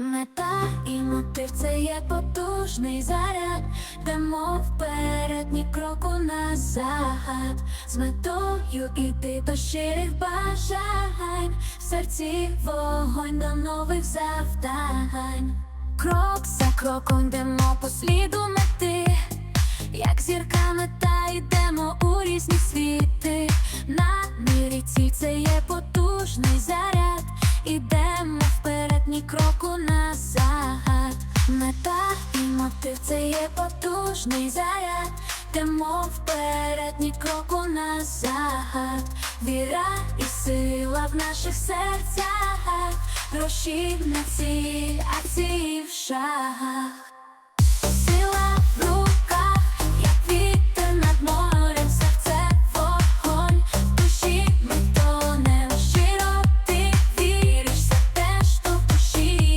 Мета і мотив це є потужний заряд, Йдемо вперед, ні кроку назад. З метою іти до щирих бажань, в серці вогонь до нових завдань. Крок за кроком йдемо по сліду мети, як зірка мета йдемо у різні світи. Мета і мотив це є потужний заряд. Йдемо вперед, ні кроку назад. Віра і сила в наших серцях. Гроші на ціль, акції в шагах.